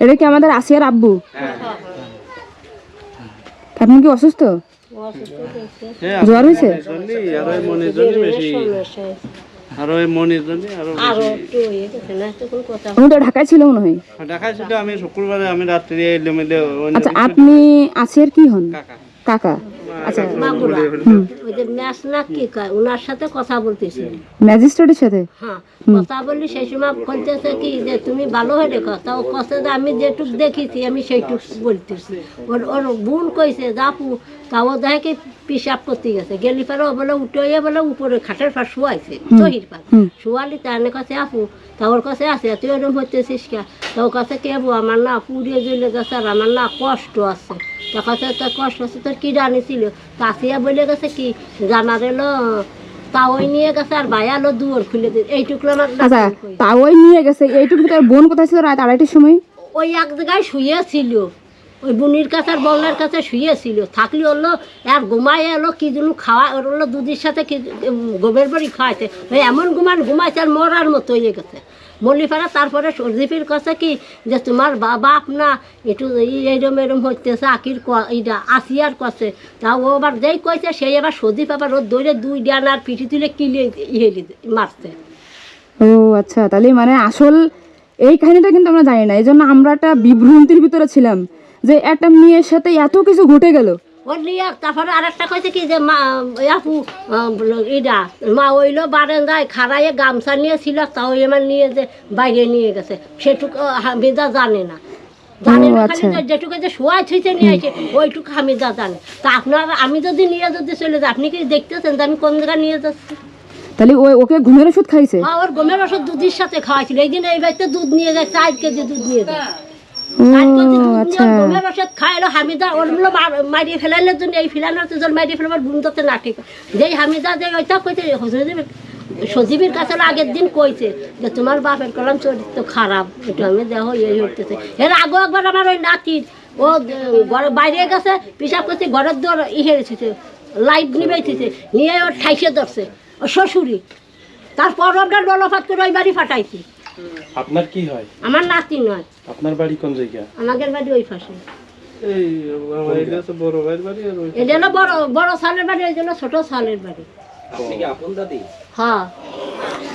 এটা কি আমাদের আসিয়ার আব্বু? আপনি কি অসুস্থ? জ্বর হয়েছে? ঢাকায় ছিল মনে হয়। আমি শুক্রবারে আমি রাত্রি এলে মেলে অন্য আচ্ছা আপনি আসিয়ার কি হন? কাকা। কাকা? আচ্ছা মাগুরা। ওই যে ম্যাচ না কি কয়? ওনার সাথে কথা বলতেছি। ম্যাজিস্ট্রেটের সাথে? হ্যাঁ কথা বলি সেই সময় বলতেছে কি যে তুমি ভালো হয়ে রেখো? তাও কছে যে আমি যেটুক দেখেছি আমি সেইটুক বলতেছি। ওর ওর বোন কইছে যাপু। তাও দেখে কি পিসাব করতে গেছে। গেলি পারে ও বলে উঠে বলে উপরে খাটের পার শুয়াইছে তহির হুম। শুয়ালি তাহলে কাছে আপু। তা ওর কাছে আছে তুই ওরকম হইতেছিস কে? তা ওর কাছে কে বউ? আমার না পুড়িয়ে জ্বলে গেছে আর আমার না কষ্ট আছে। তা সে তোর কষ্ট হচ্ছে তোর কী জানিছিল তা আসিয়া বলে গেছে কি জানা এলো তাওয়াই নিয়ে গেছে আর ভাই আলো দুয়ার খুলে দিল। এইটুকু আমার আচ্ছা নিয়ে গেছে এইটুকু তার বোন কোথায় ছিল রাত আড়াইটার সময়? ওই এক জায়গায় শুয়েছিল ওই বুনির কাছে আর বউনের কাছে শুয়েছিল। থাকলে হলো আর ঘুমায় এলো, কি যেন খাওয়া ওর হলো, দুধের সাথে কি গোবের বাড়ি খাওয়াইছে। ওই এমন ঘুমান, ঘুমাইছে আর মরার মতো হয়ে গেছে। মল্লিপাড়া তারপরে সর্দিপির কাছে কি যে তোমার বাপ না একটু এই- এইরম এরম হইতেছে, আকির এইটা আসিয়ার কছে। তা ও আবার যেই কইছে, সেই আবার সর্দিপ আবার রোদ দৌড়ে দুই ডান আর পিঠি তুলে কিলে ইয়ে মারছে। ও আচ্ছা তাহলে মানে আসল এই কাহিনীটা কিন্তু আমরা জানি না এই জন্য আমরা একটা বিভ্রান্তির ভিতরে ছিলাম। যে একটা মেয়ের সাথে এত কিছু ঘটে গেল। ওর নিয়ে তারপরে আরেকটা কইছে কি যে মা আপু ইডা মা ওইলো বারান্দায় খাড়াইয়ে গামছা নিয়ে ছিল তা ওই আমার নিয়ে যে বাইরে নিয়ে গেছে। সেটুকু হামিদা জানে না। জানে না আচ্ছা। খালি যেটুকু যে শোয়া ছুঁতে নিয়ে আসে ওইটুকু হামিদা জানে। তা আপনার আমি যদি নিয়ে যদি চলে যাই আপনি কি দেখতেছেন যে আমি কোন জায়গায় নিয়ে যাচ্ছি? তাহলে ওই ওকে ঘুমের ওষুধ খাইছে? হ্যাঁ ওর গমের ওষুধ দুধের সাথে খাওয়াইছিল। এই দিন এই বাড়িতে দুধ নিয়ে যায় চার কেজি দুধ নিয়ে যায়। কেজি আচ্ছা। মারিয়ে জন্য। এই হামিদা সজীবের কাছে আগের দিন কইছে যে তোমার বাপের কলম চরিত্র খারাপ এটা আমি দেখো এই হইতেছে এর আগে একবার আমার ওই নাতির, ও ঘরে বাইরে গেছে পিসাব করছে, ঘরের দর রেখেছে, লাইট নিবেছে নিয়ে ওর ঠাইসে ধরছে ও শ্বশুরি। তারপর আমরা ডলফাত করে ওই বাড়ি ফাটাইছি। আপনার কি হয়? আমার নাতি নয়। আপনার বাড়ি কোন জায়গা? আমাদের বাড়ি ওই পাশে। এই আমার এটা তো বড় ভাইয়ের বাড়ি আর ওই এটা না বড় বড় সালের বাড়ি ওই জন্য ছোট সালের বাড়ি। হ্যাঁ।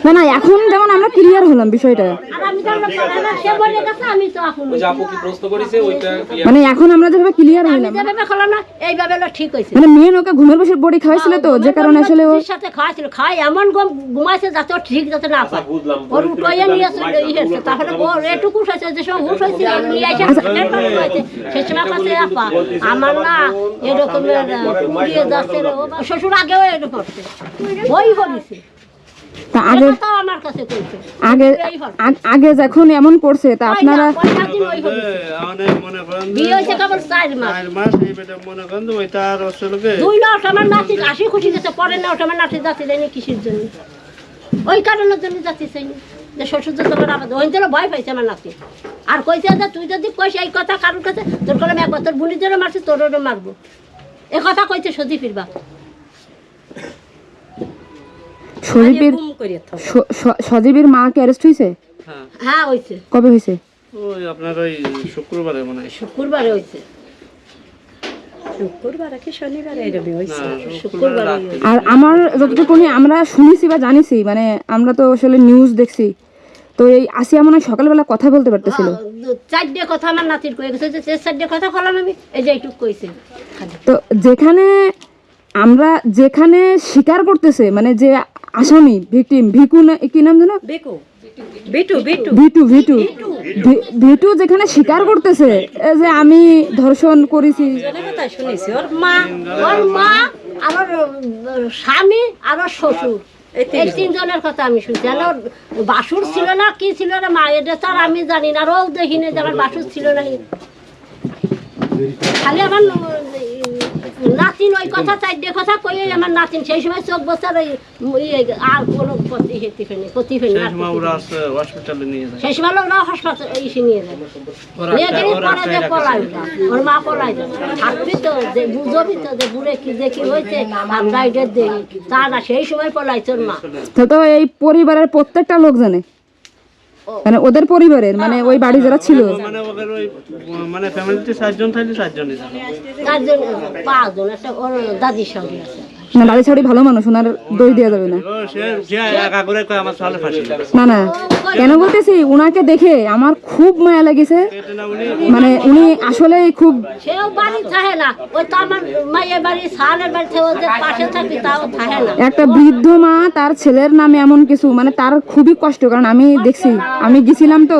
না না এখন যেমন আমরা ক্লিয়ার হলাম বিষয়টা। মানে এখন আমরা যেভাবে ক্লিয়ার এইভাবে ঠিক হয়েছে মানে মেন ওকে ঘুমের বসে বডি খাওয়াইছিল তো যে কারণে আসলে ও সাথে খাওয়াইছিল খাওয়াই এমন ঘুমাইছে যাতে ওর ঠিক যাতে না পায়। ওর নিয়ে আসলে তাহলে ওর এটুকু হয়েছে যে সব হুশ হয়েছে নিয়ে ঘুমাইছে। সে সময় কাছে আপা আমার না পুড়িয়ে যাচ্ছে ও বা- শ্বশুর আগেও এরকম ওই করেছে তা আগে আমার কাছে আগে। আগ- আগে যখন এমন করছে তা আপনারা ওই করেছে। অনেক মনে করেন যে বিয়ে হয়েছে কেবল চার মাস। চার মাস এই বেটা মনে করেন যে ওইটা আর আসলে দুই লট আমার নাতি হাসি খুশি গেছে পরে না ওটা আমার নাতি যাতে দেয়নি কিসের জন্য? ওই কারণের জন্য চাইনি যে শ্বশুর তো তোমার আবার ওই জন্য ভয় পাইছে আমার নাতি। আর কইছে যে তুই যদি কইস এই কথা কারোর কাছে তোর কলম একবার তোর বুড়ি জন্য মারছি তোরও মারবো। এ কথা কইছে সজি ফিরবা সজীবের সজীবের মা কি অ্যারেস্ট হয়েছে হ্যাঁ। হ্যাঁ হইছে। কবে হয়েছে ওই আপনার ওই শুক্রবারে মনে হয়। শুক্রবারে হয়েছে। আর আমার যতটুকুনি আমরা শুনেছি বা জানিছি মানে আমরা তো আসলে নিউজ দেখছি। তো এই আসিয়া মনে হয় সকালবেলা কথা বলতে পারতেছিল। হ্যাঁ, চারটে কথা আমার নাতির কয়ে গেছে যে চারটে কথা কলাম আমি এই যে এইটুক কইছে। তো যেখানে আমরা যেখানে স্বীকার করতেছে মানে যে আসামি ভিকটিম ভিকু না কি নাম জানো বেকু বিটু বিটু ভিটু ভিটু। ভিটু যেখানে স্বীকার করতেছে যে আমি ধর্ষণ করেছি। শুনেছি ওর মা ওর মা আর স্বামী আর ওর শ্বশুর। এই তিনজনের কথা আমি শুনছি। আর বাসুর ছিল না কি ছিল না মা এটা তো আর আমি জানি না আর ও দেখিনি যে আমার বাসুর ছিল না। খালি আমার নাতিন ওই কথা চারটে কথা কয়ে আমার নাতিন সেই সময় চোখ বছর ওই আর কোনো হেতি ফেনি প্রতি ফেনি সেই সময় ওরা ওরা হাসপাতাল এসে নিয়ে যায়। নিয়ে গেলে পরে যে পলাই ওর মা পলাই যায়। থাকবি তো যে বুঝবি তো যে বুড়ে কি যে কি হয়েছে আমরা এটা দেখি তা না সেই সময় পলাই তোর মা। তো তো এই পরিবারের প্রত্যেকটা লোক জানে। মানে ওদের পরিবারের মানে ওই বাড়ি যারা ছিল। মানে ওদের ওই মানে ফ্যামিলিতে সাতজন থাকলে পাঁচজন আছে ওর দাদির সঙ্গে আছে। না দাদি ছাড়ি ভালো মানুষ ওনার দই দেওয়া যাবে না। না না কেন বলতেছি ওনাকে দেখে আমার খুব মায়া লেগেছে। মানে উনি আসলে খুব বাড়ি বাড়ি বাড়ি একটা বৃদ্ধ মা তার ছেলের নামে এমন কিছু মানে তার খুবই কষ্ট কারণ আমি দেখছি আমি গেছিলাম তো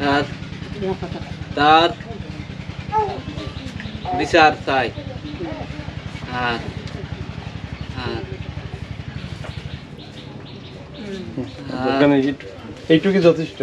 বলেন তার বিচার চাই আর এইটুকু যথেষ্ট।